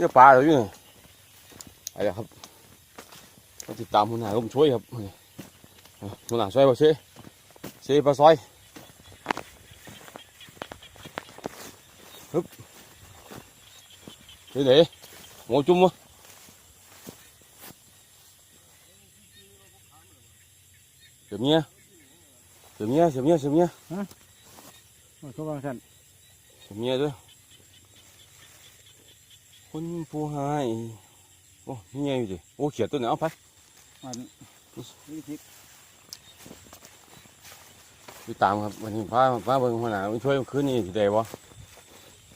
นี่ปลาเหรออยู่นี่ไปแล้วครับมาติดตามหัวหน้าร่มช่วยครับนี่เอาหัวหน้าช่วยบ่เช่เช่ปลาซอยฮึบเดี๋ยวเดี๋ยวงอจุ่มวะเสียบเมียเสียบเมียเสียบเมียเสียบเมียมันก็วางสั่นเสียบเมียด้วย คนผู้ให้ โอ้มีเมียอยู่ดิ โอ้ เขียดตัวไหนเอาไปมันวิธีไปตามครับ วันนี้พาพาเบิ่งหัวหน้าไปช่วยคืนนี้สิได้บ่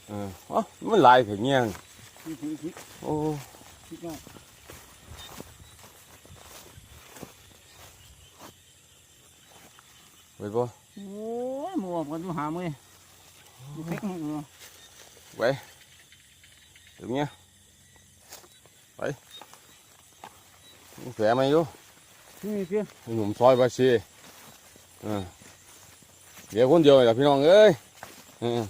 เอออ๋อมันหลายเพียงเงี้ยงวิธีวิธีโอ้คิดว่าไปบ่โอ้ยมัวกันดูหามือดูเพ็กมือไปเดี๋ยวเงี้ย ไปมีแผลไหมอยู่นี่เพี้ยมีหนุ่มซอยบาชีเออเดี๋ยวคนเดียวเลยล่ะพี่น้องเอ้ยเออ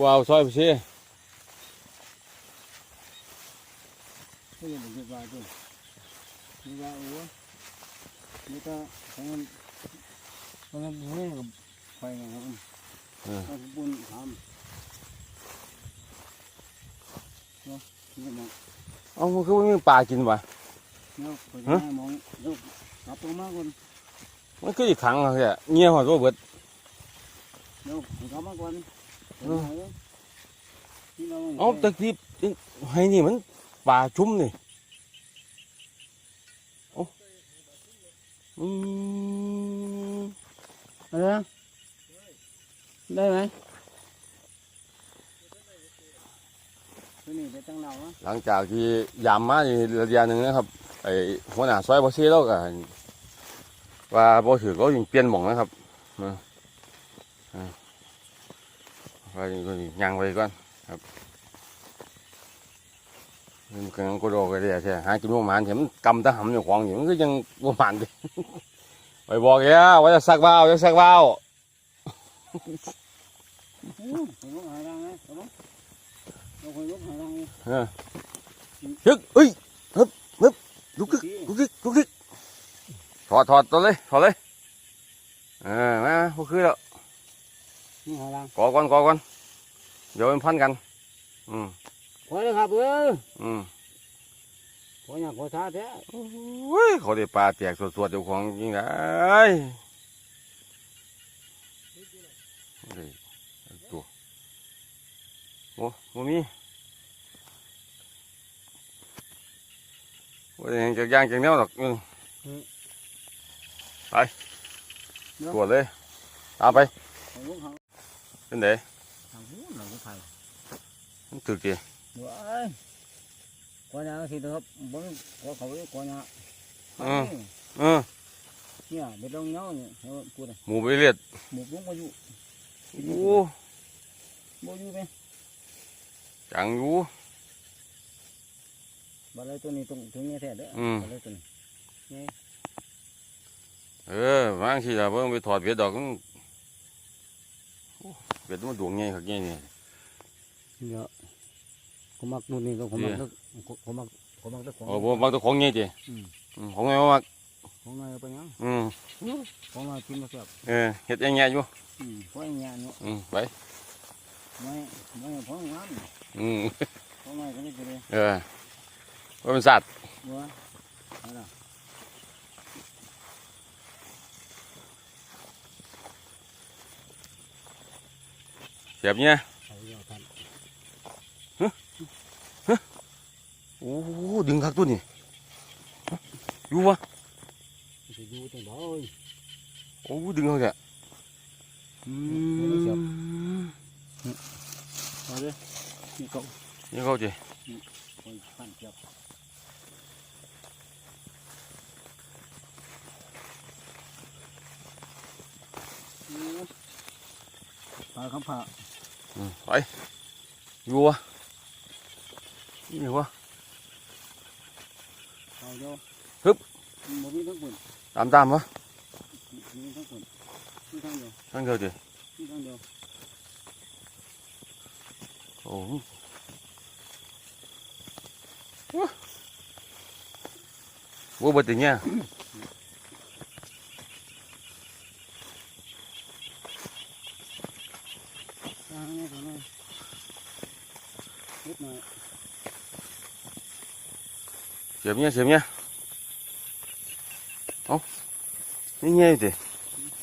ว้าวซอยบาชีก็ยังเก็บไว้ด้วยนี่ว่าโอ้นี่ก็ของมันของมันนี่กับไฟนะครับเออถ้าปุ่นทำเนาะนี่มองเอามันคือว่ามีปลากินวะเนาะไปได้มองเนาะกลับตัวมากก่อนมันคืออีกครั้งอะแค่เงี้ยหัวตัวเบิดเนาะกลับมาก่อนนี่เราเอาตะกี้ให้นี่มันปลาชุ่มนี่เอาอืมอะไรนะได้ไหมตัวนี้ไปตั้งเราอะ หลังจากที่ยามมานี่ระยะหนึ่งนะครับไอ้หัวหน้าซอยบอซี่แล้วก็ว่าบอถือก็ยิงเปลี่ยนหม่องนะครับเออเออว่าอย่างก็ยังไปก่อนครับมันก็ยังก็โดกันเลยใช่หากินบ่หมานเห็นมันกำตะหำอยู่ของอยู่มันก็ยังบ่หมานดิไปบอกแกว่าจะสักว่าวจะสักว่าว ฮึกเอ้ยฮึบฮึบลุกขึ้นลุกขึ้นลุกขึ้นถอดถอดตัวเลยถอดเลยเออมาพวกคือแล้วนี่หายรังกอก่อนกอก่อนเดี๋ยวมันพันกัน อืมขอเลยครับเอออืมขออยากขอช้าแท้โอ้ยเขาได้ปลาแตกสดๆเจ้าของจริงได้เฮ้ยตัว โอ้โมมีโอ้ยยังจากย่างจากแนวหรอกอืมไปตัวเลยตามไปขอลุกหางเป็นไดทางหูหลังก็ไผ่มันตึกดีเดี๋ยวไอ้ขออยากสิครับบ่ขอเขาเลยขออยากเออเนี่ยไปตรงเงาเนี่ยเขาพูดเลยหมูไปเลียดหมูลุงมาอยู่โอ้บ่อยู่ไหม จังอยู่บ่อะไรตัวนี้ตรงถึงเนี่ยแท้เด้ออืมบ่อะไรตัวนี้เออบางทีเราเพิ่งไปถอดเบ็ดดอกมันโอ้เบ็ดมันดวงใหญ่ขักใหญ่นี่เดี๋ยวผมมักนู่นนี่ก็ผมมักตึกผมมักผมมักตึกของ โอ้บ่บางตัวของใหญ่จีอืม อืมของใหญ่มากของนายเอาไปยังอืมของนายกินมาแซ่บเออเฮ็ดยังไงอยู่อืมเพราะอย่างเงี้ยเนาะอืมไป ไม่ไม่เพราะงานอืมของนายก็ไม่เป็นไรเออว่าเป็นสัตว์บัวอะไรเสียบเนี่ยเอาเยอะทันโอ้โหดึงคักตัวนี่อยู่วะจะอยู่ตรงไหน โอ้ดึงเขาแกอืม เอาเลยนี่ก็นี่เขาจีคนพันเจ็บปลาคำผ่าอืมไปอยู่วะนี่วะ โอ้โหว่าเบิดอย่างเงี้ยอ่านี่ตัวนี้นิดหน่อยเสียบเงี้ยเสียบเงี้ยเอานี่เงี้ยอยู่ดิ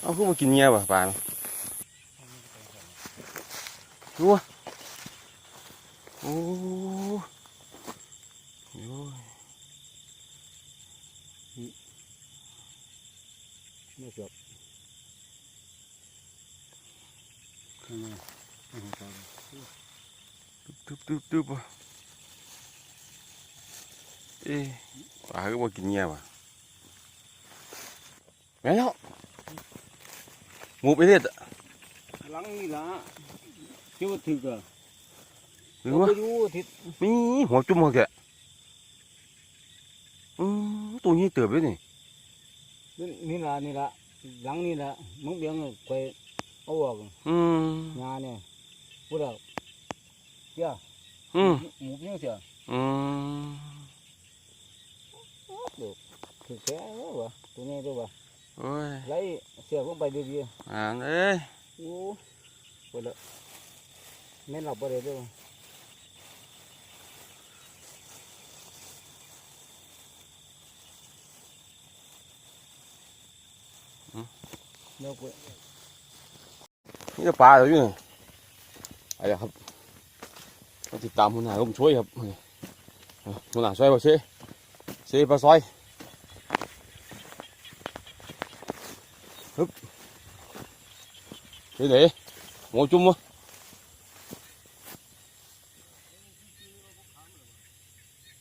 เอาคือมากินเงี้ยป่ะปลาดูวะโอ้ยโอ้ยไม่จบข้างในอ่าครับตึ๊บตึ๊บตึ๊บว่ะเอ๊ะปลาคือมากินเงี้ยป่ะแม่นแล้วหมูไปเด็ดอะหลังนี่ละที่ว่าถึกอะ หรือเราว่าไปอยู่ทิศมีหัวจุ่มเขาแกะอืมตัวนี้เติบเลยนี่นี่นี่ละนี่ละหลังนี่ละมึงเบี้ยงไปเอาออกอืมงานเนี่ยพูดแล้วเจ้าอืมหมูเบี้ยงเสียอืมถึกแค่วะตัวนี้ตัววะโอ้ยไล่เสียบลงไปดีอ่านเอ้ยๆโอ้ไปละแม่นหลับไปเลยด้วย เดี๋ยวไป นี่จะปลาเหรออยู่นี่อะไรครับมาติดตามหัวหน้าผมช่วยครับนี่เอาหัวหน้าช่วยบ่เซ่เซ่ปลาซอยฮึบเฮ้ยเดี๋ยวหมูจุ่มวะ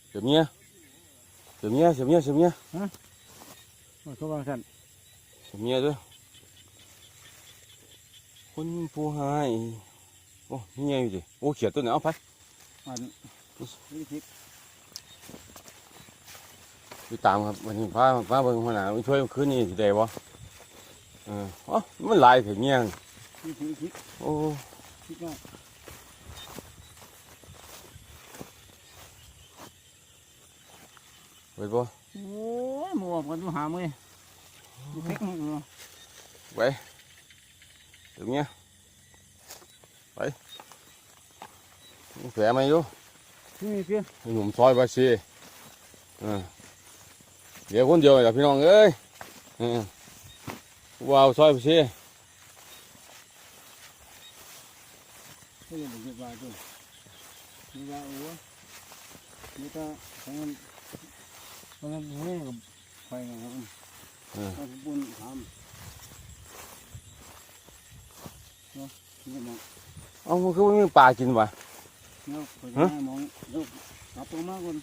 เสียบเงี้ยเสียบเงี้ยเสียบเงี้ยเสียบเงี้ยเขาวางสั่น เสียบเงี้ยด้วยคนผู้ให้โอ้นี่ไงอยู่ดิโอ้เขียดตัวไหนเอาไปอันนี่ทิศไปตามครับวันนี้พาพาเบิ่งหัวหน้าไปช่วยคืนนี้สิได้บ่เอออ๋อมันหลายถึงเงี้ยงนี่ทิศทิศโอ้ทิศน้อยเปิดบ่โอ้ยหมูออกกันดูหามือ ดูเพ็กมือไปถึงเงี้ยไปแผลมาอยู่นี่เพี้ยให้หนุ่มซอยบาซี เออเดี๋ยวคนเดียวนี่ล่ะพี่น้องเอ้ยเออว้าวซอยบาซีไม่ยังเป็นบาจุนี่ว่าโอ้นี่ก็ของมันมันนี่กับไฟนะครับเออก็ปุ่นทำเนาะนี่มองเอามันคือว่ามีปลากินวะเนาะไปได้มองเนาะกลับตัวมาก่อน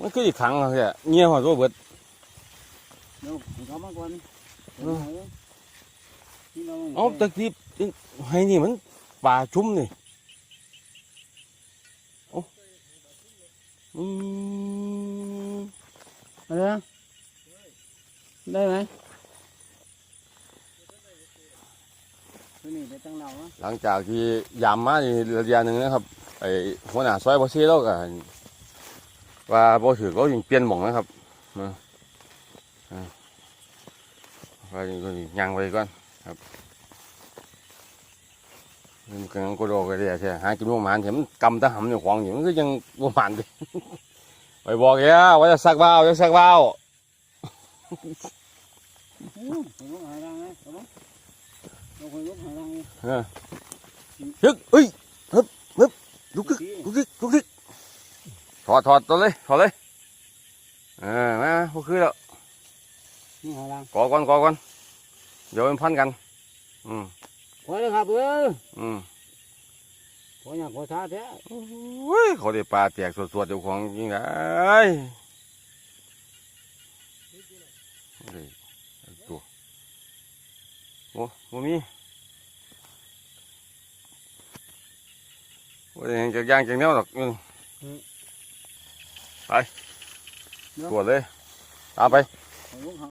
มันคืออีกครั้งอะแค่เงี้ยหัวตัวเบิดเนาะกลับมาก่อนที่เราเอาตะกี้ให้นี่มันปลาชุ่มนี่เอาอืมอะไรนะ ได้ไหมตัวนี้ไปตั้งเราอะหลังจากที่ยามมานี่ระยะหนึ่งนะครับไอ้หัวหน้าซอยบอซี่เราก็ว่าบ่ถือก็ยังเปลี่ยนหม่องนะครับเนาะอ่าว่าอย่างนี้ยังไปก่อนครับมันก็ยังก็โดก็ได้ใช่หากินบ่หมานเห็นมันกำตะหำอยู่ของอยู่มันก็ยังบ่หมานเลยไปบอกแกว่าจะสักว่าวจะสักว่าว ฮึกเอ้ยฮึบฮึบลุกขึ้นนี่ลุกขึ้นลุกขึ้นถอดถอดตัวเลยถอดเลยเออมาพวกคือแล้วนี่หายรังกอก่อนกอก่อนเดี๋ยวมันพันกัน อืมขอเลยครับเอออืมขออยากขอท้าแท้โอ้ยเขาได้ปลาแตกสวดๆเจ้าของจริงไงเฮ้ยตัว โอ้โหมีโอ้ยยังจากย่างจากแนวหรอกอืมไปตรวจเลยตามไปขอลุกหา